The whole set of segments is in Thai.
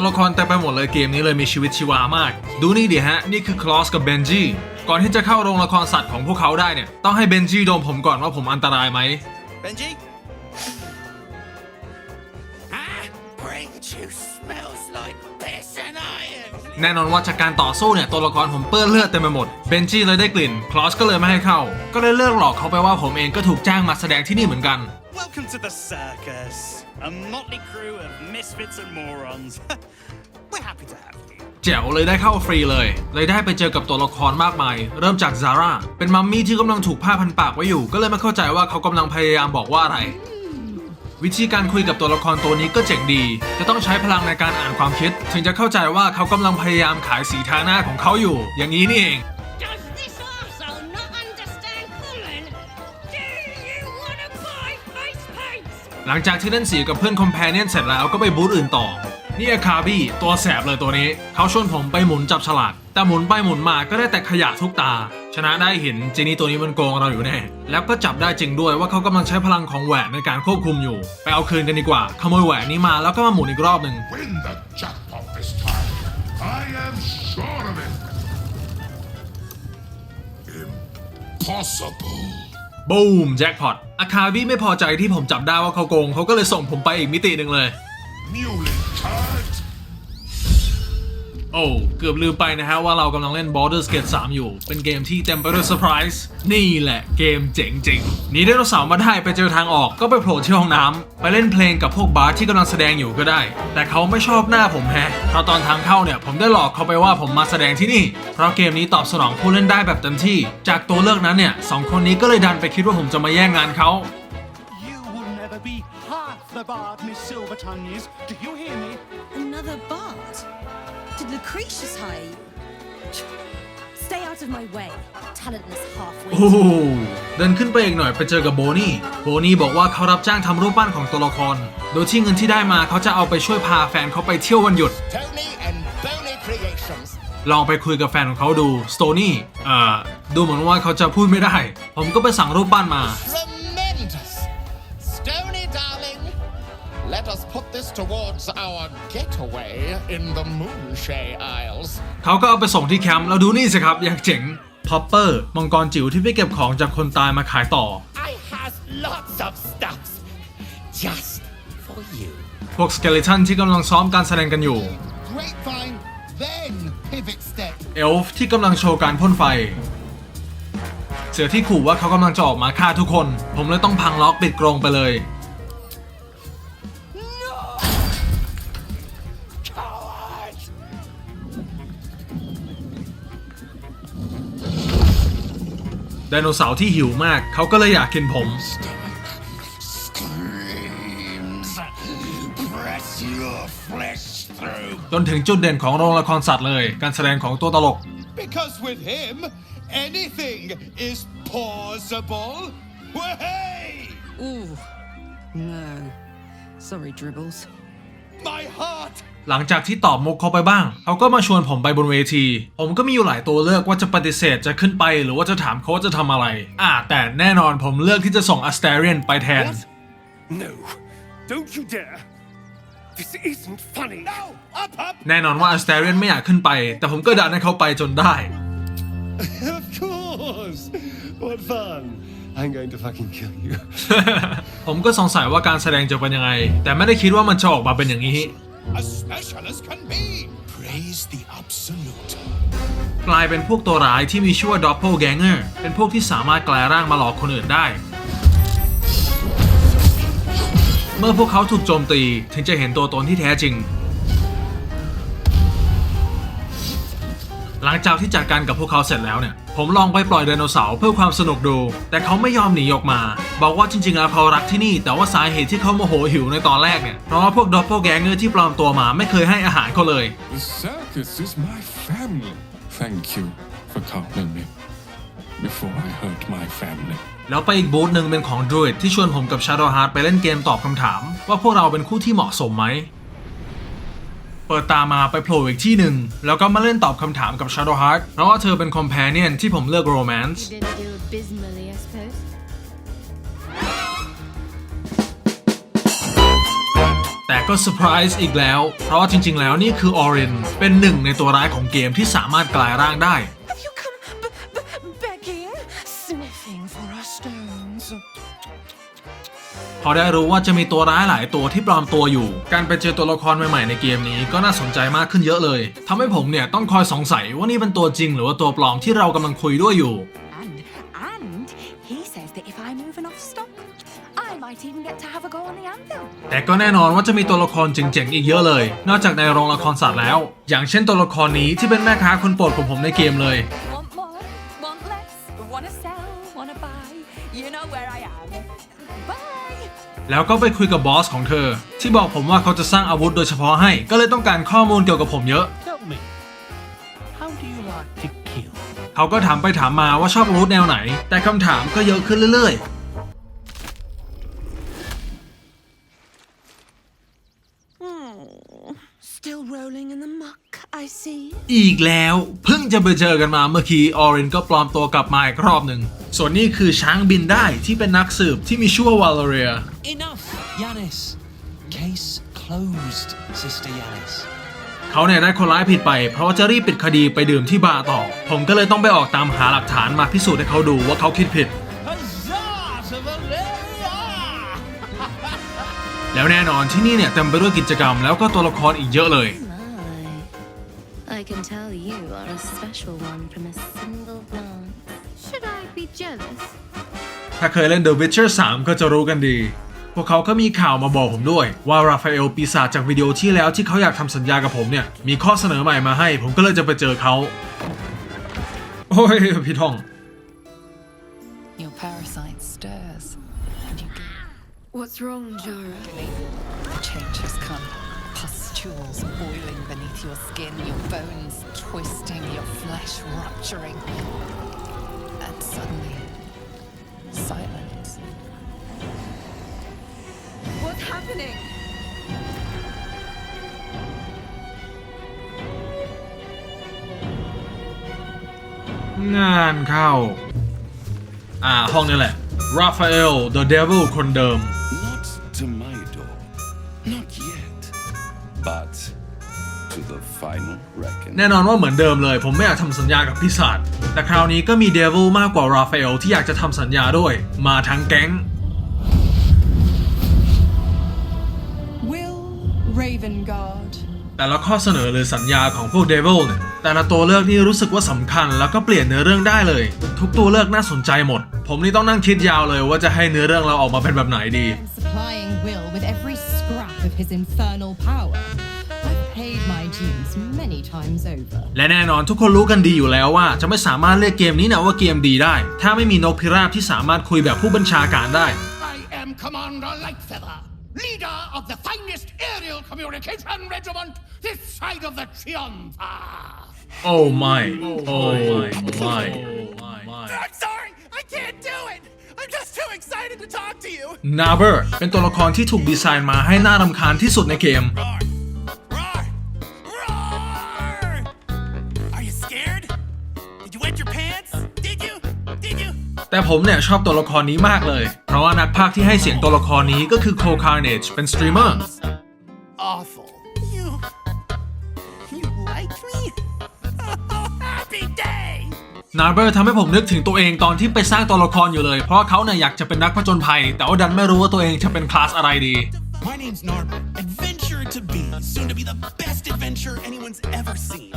ตัวละครเต็มไปหมดเลยเกมนี้เลยมีชีวิตชีวามาก ดูนี่ดิฮะ นี่คือคลอสกับเบนจี้ก่อนที่จะเข้าโรงละครสัตว์ของพวกเขาได้เนี่ย ต้องให้เบนจี้ดมผมก่อนว่าผมอันตรายไหม Benji? Ah, brain juice smells like piss and iron. แน่นอนว่าจากการต่อสู้เนี่ย ตัวละครผมเปื้อนเลือดเต็มไปหมด เบนจี้เลยได้กลิ่น คลอสก็เลยไม่ให้เข้า ก็เลยเลิกหลอกเขาไปว่าผมเองก็ถูกจ้างมาแสดงที่นี่เหมือนกัน Welcome to the circus. A motley crew of misfits and morons. We're happy to have you. แจ๋วเลยได้เข้าฟรีเลย เลยได้ไปเจอกับตัวละครมากมาย เริ่มจากซาร่า เป็นมัมมี่ที่กำลังถูกผ้าพันปากไว้อยู่ ก็เลยไม่เข้าใจว่าเขากำลังพยายามบอกว่าอะไร วิธีการคุยกับตัวละครตัวนี้ก็เจ๋งดี จะต้องใช้พลังในการอ่านความคิด ถึงจะเข้าใจว่าเขากำลังพยายามขายสีทาหน้าของเขาอยู่ อย่างนี้นี่เอง Does this arsehole not understand common? Do you want to buy face paints? หลังจากที่เล่นสีกับเพื่อนคอมเพนเนียนเสร็จแล้วก็ไปบูธอื่นต่อ นี่อาคาบี้ตัวแสบเลยตัวนี้ เขาชวนผมไปหมุนจับฉลาก แต่หมุนไปหมุนมาก็ได้แต่ขยะทุกตา ชนะได้เห็นจีนี่ตัวนี้มันโกงเราอยู่แน่ แล้วก็จับได้จริงด้วยว่าเขากำลังใช้พลังของแหวนในการควบคุมอยู่ ไปเอาคืนกันดีกว่า ขโมยแหวนนี้มาแล้วก็มาหมุนอีกรอบหนึ่ง win the jackpot this time. I am sure of it. Impossible. บูมแจ็คพอตอาคาบี้ไม่พอใจที่ผมจับได้ว่าเขาโกง เขาก็เลยส่งผมไปอีกมิติหนึ่งเลย Muley turd. โอ้เกือบลืมไปนะฮะว่าเรากำลังเล่น Baldur's Gate 3 อยู่ เป็นเกมที่เต็มไปด้วยเซอร์ไพรส์นี่แหละเกมเจ๋งจริงหนีไดโนเสาร์มาได้ไปเจอทางออกก็ไปโผล่ที่ห้องน้ำไปเล่นเพลงกับพวกบาร์ที่กำลังแสดงอยู่ก็ได้ แต่เขาไม่ชอบหน้าผมแฮะเพราะตอนทางเข้าเนี่ย ผมได้หลอกเขาไปว่าผมมาแสดงที่นี่ เพราะเกมนี้ตอบสนองผู้เล่นได้แบบเต็มที่ จากตัวเลือกนั้นเนี่ยสองคนนี้ก็เลยดันไปคิดว่าผมจะมาแย่งงานเขา You will never be half the bard Miss Silvertongue is. Do you hear me? Another bard? Did Lucretius hire you? Stay out of my way, talentless โอ้ half-wit. โหเดินขึ้นไปอีกหน่อยไปเจอกับโบนี่ โบนี่บอกว่าเขารับจ้างทำรูปปั้นของตัวละคร โดยที่เงินที่ได้มาเขาจะเอาไปช่วยพาแฟนเขาไปเที่ยววันหยุด Tony and Boney Creations. ลองไปคุยกับแฟนของเขาดู สโตนี่ เอ่อ ดูเหมือนว่าเขาจะพูดไม่ได้ ผมก็ไปสั่งรูปปั้นมา Tremendous. Us put this towards our getaway in the Moonshay Isles. เขาก็เอาไปส่งที่แคมป์แล้วดูนี่สิครับอย่างเจ๋งพอปเปอร์มังกรจิ๋วที่ไปเก็บของจากคนตายมาขายต่อ I has lots of stuffs just for you. พวกสเกเลตันที่กำลังซ้อมการแสดงกันอยู่ Grapevine, then pivot step. เอลฟ์ที่กำลังโชว์การพ่นไฟ เสือที่ขู่ว่าเขากำลังจะออกมาฆ่าทุกคน ผมเลยต้องพังล็อกปิดกรงไปเลย ไดโนเสาร์ที่หิวมาก เขาก็เลยอยากกินผม Screams. Press your flesh through. จนถึงจุดเด่นของโรงละครสัตว์เลย การแสดงของตัวตลก Because with him, anything is possible. Way! Ooh. No. Sorry, Dribbles. My heart หลังจากที่ตอบมุกเขาไปบ้าง เขาก็มาชวนผมไปบนเวที ผมก็มีอยู่หลายตัวเลือกว่าจะปฏิเสธจะขึ้นไปหรือว่าจะถามเขาว่าจะทำอะไร อ่า แต่แน่นอนผมเลือกที่จะส่งอ s สเตเรียนไปแทน No, don't you dare. This isn't funny. No! Up, up! แน่นอนว่าอ s สเตเรียนไม่อยากขึ้นไป แต่ผมก็ดันให้เขาไปจนได้ Of course! What fun! I'm going to fucking kill you. ผมก็สงสัยว่าการแสดงจะเป็นยังไง แต่ไม่ได้คิดว่ามันจะออกมาเป็นอย่างนี้ a special as can be! Praise the absolute. กลายเป็นพวกตัวร้ายที่มีชื่อว่า Doppelganger เป็นพวกที่สามารถแกลาร่างมาหลอกคนอื่นได้ เมื่อพวกเขาถูกโจมตีถึงจะเห็นตัวตนที่แท้จริง หลังจากที่จัดการกับพวกเขาเสร็จแล้วเนี่ย ผมลองไปปล่อยไดโนเสาร์เพื่อความสนุกดู แต่เขาไม่ยอมหนีออกมา บอกว่าจริงๆแล้วเขารักที่นี่ แต่ว่าสาเหตุที่เขาโมโหหิวในตอนแรกเนี่ย เพราะว่าพวก Doppelganger ที่ปลอมตัวมาไม่เคยให้อาหารเขาเลย The circus is my family. Thank you for calling me before I hurt my family. แล้วไปอีกบูธหนึ่งเป็นของ Druid ที่ชวนผมกับ Shadow Heart ไปเล่นเกมตอบคำถาม ว่าพวกเราเป็นคู่ที่เหมาะสมไหม เปิดตามาไปโผล่อีกที่หนึ่ง แล้วก็มาเล่นตอบคำถามกับ Shadow Heart เพราะว่าเธอเป็น Companion ที่ผมเลือก Romance You didn't do abysmally, I suppose. แต่ก็เซอร์ไพรส์อีกแล้ว เพราะว่าจริงๆ แล้วนี่คือออรินเป็นหนึ่งในตัวร้ายของเกมที่สามารถกลายร่างได้ พอได้รู้ว่าจะมีตัวร้ายหลายตัวที่ปลอมตัวอยู่ การไปเจอตัวละครใหม่ๆในเกมนี้ก็น่าสนใจมากขึ้นเยอะเลยทำให้ผมเนี่ยต้องคอยสงสัยว่านี่เป็นตัวจริง หรือว่าตัวปลอมที่เรากำลังคุยด้วยอยู่ And, and he says that if I move enough stock, I might even get to have a go on the anvil. แต่ก็แน่นอนว่าจะมีตัวละครเจ๋งๆอีกเยอะเลย นอกจากในโรงละครสัตว์แล้ว อย่างเช่นตัวละครนี้ที่เป็นแม่ค้าคนโปรดของผมในเกมเลย แล้วก็ไปคุยกับบอสของเธอ ที่บอกผมว่าเขาจะสร้างอาวุธโดยเฉพาะให้ ก็เลยต้องการข้อมูลเกี่ยวกับผมเยอะ Tell me, how do you like to kill? เขาก็ถามไปถามมาว่าชอบอาวุธแนวไหน แต่คำถามก็เยอะขึ้นเรื่อย Still rolling in the muck, I see. ๆอีกแล้วเพิ่งจะไปเจอกันมาเมื่อกี้ออรินก็ปลอมตัวกลับมาอีกรอบหนึ่ง ส่วนนี้คือช้างบินได้ที่เป็นนักสืบที่มีชื่อว่าวาลเรีย Enough, Yanis. Case closed, Sister Yanis. เขาเนี่ยได้คนร้ายผิดไป เพราะว่าจะรีบปิดคดีไปดื่มที่บาร์ต่อ ผมก็เลยต้องไปออกตามหาหลักฐานมาพิสูจน์ให้เขาดูว่าเขาคิดผิด Huzzah to Valeria! แล้วแน่นอนที่นี่เนี่ยเต็มไปด้วยกิจกรรมแล้วก็ตัวละครอีกเยอะเลย My, I can tell you are a special one from a single glance. Should I be jealous? ถ้าเคยเล่น The Witcher 3 ก็จะรู้กันดี พวกเขาก็มีข่าวมาบอกผมด้วย ว่าราฟาเอลปีศาจจากวิดีโอที่แล้วที่เขาอยากทำสัญญากับผมเนี่ย มีข้อเสนอใหม่มาให้ ผมก็เลยจะไปเจอเขา โอ้ยพี่ท่อง Your parasite stirs, and you What's wrong, Jara? The change has come. Pustules boiling beneath your skin, your bones twisting, your flesh rupturing. And suddenly, silence. What's happening? งานเข้า อ่า ห้องนี้แหละ ราฟาเอล The Devil คนเดิม แน่นอนว่าเหมือนเดิมเลย ผมไม่อยากทำสัญญากับปีศาจแต่คราวนี้ก็มีเดวิลมากกว่าราฟาเอลที่อยากจะทำสัญญาด้วย มาทั้งแก๊ง Will Ravengard แต่ละข้อเสนอหรือสัญญาของพวกเดวิลเนี่ยแต่ละตัวเลือกนี่รู้สึกว่าสำคัญแล้วก็เปลี่ยนเนื้อเรื่องได้เลย ทุกตัวเลือกน่าสนใจหมด ผมนี่ต้องนั่งคิดยาวเลยว่าจะให้เนื้อเรื่องเราออกมาเป็นแบบไหนดี supplying Will with every scrap of his infernal power. และแน่นอนทุกคนรู้กันดีอยู่แล้วว่า จะไม่สามารถเรียกเกมนี้นะว่าเกมดีได้ ถ้าไม่มีนกพิราบที่สามารถคุยแบบผู้บัญชาการได้ I am Commander Lightfeather, leader of the finest aerial communication regiment this side of the Triumpha. โอ้ไม่โอ้ไม่ไม่ไม่ I'm sorry! I can't do it! I'm just too excited to talk to you! นาเบอร์เป็นตัวละครที่ถูกดีไซน์มาให้น่ารำคาญที่สุดในเกม แต่ผมเนี่ยชอบตัวละครนี้มากเลย เพราะว่านักพากย์ที่ให้เสียงตัวละครนี้ก็คือโคคาร์เนจเป็นสตรีมเมอร์ Awful. You. You like me? Happy day! นาเบอร์ทำให้ผมนึกถึงตัวเองตอนที่ไปสร้างตัวละครอยู่เลย เพราะว่าเขาเนี่ยอยากจะเป็นนักผจญภัย แต่ว่าดันไม่รู้ว่าตัวเองจะเป็นคลาสอะไรดี My name's Narmer. Adventurer to be. Soon to be the best adventure anyone's ever seen.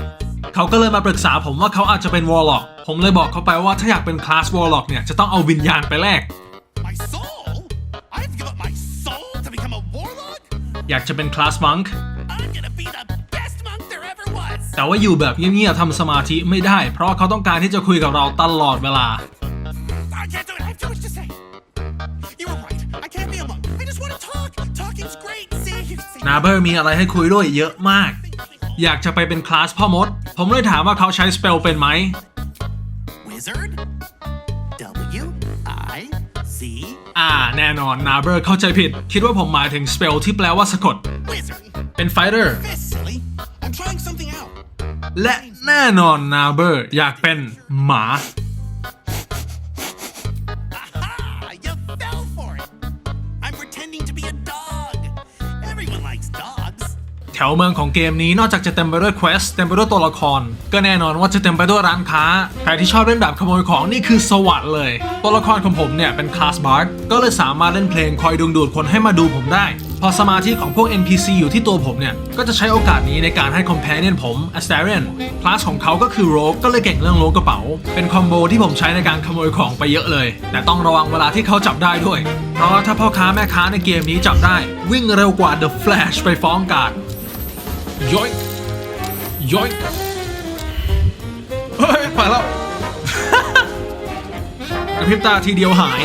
เขาก็เลยมาปรึกษาผมว่าเขาอาจจะเป็นวอลล็อกผมเลยบอกเขาไปว่าถ้าอยากเป็นคลาสวอลล็อกเนี่ยจะต้องเอาวิญญาณไปแลก My soul? I have to give up my soul to become a warlock? อยากจะเป็นคลาสมังค์ I'm gonna be the best monk there ever was! แต่ว่าอยู่แบบเงียบๆทำสมาธิไม่ได้ เพราะว่าเขาต้องการที่จะคุยกับเราตลอดเวลา I can't do it. I have too much to say. You were right. I can't be a monk. I just want to talk. Talking's great. See, you can see. นาเบอร์มีอะไรให้คุยด้วยเยอะมาก อยากจะไปเป็นคลาสพ่อมด ผมเลยถามว่าเขาใช้สเปลเป็นไหม Wizard. W I Z อ่า แน่นอนนาเบอร์เข้าใจผิด คิดว่าผมหมายถึงสเปลที่แปลว่าสะกด wizard. เป็นไฟเตอร์ This silly. I'm trying something out. และแน่นอนนาเบอร์อยากเป็นหมา ถวเมืองของเกมนี้นอกจากจะเต็มไปด้วยเควสเต็มไปด้วยตัวละคร ก็แน่นอนว่าจะเต็มไปด้วยร้านค้า ใครที่ชอบเล่นแบบขโมยของนี่คือสวรรค์เลย ตัวละครของผมเนี่ยเป็นคลาสบาร์ก็เลยสามารถเล่นเพลงคอยดึงดูดคนให้มาดูผมได้ พอสมาธิของพวก NPC อยู่ที่ตัวผมเนี่ย ก็จะใช้โอกาสนี้ในการให้ companion ผม Astarion คลาสของเขาก็คือ Rogue ก็เลยเก่งเรื่องล้วงกระเป๋า เป็นคอมโบที่ผมใช้ในการขโมยของไปเยอะเลย แต่ต้องระวังเวลาที่เขาจับได้ด้วย เพราะถ้าพ่อค้าแม่ค้าในเกมนี้จับได้ วิ่งเร็วกว่า The Flash ไปฟ้องการด ย้อยย้อยเฮ้ยไปแล้ว กระพริบตาทีเดียวหาย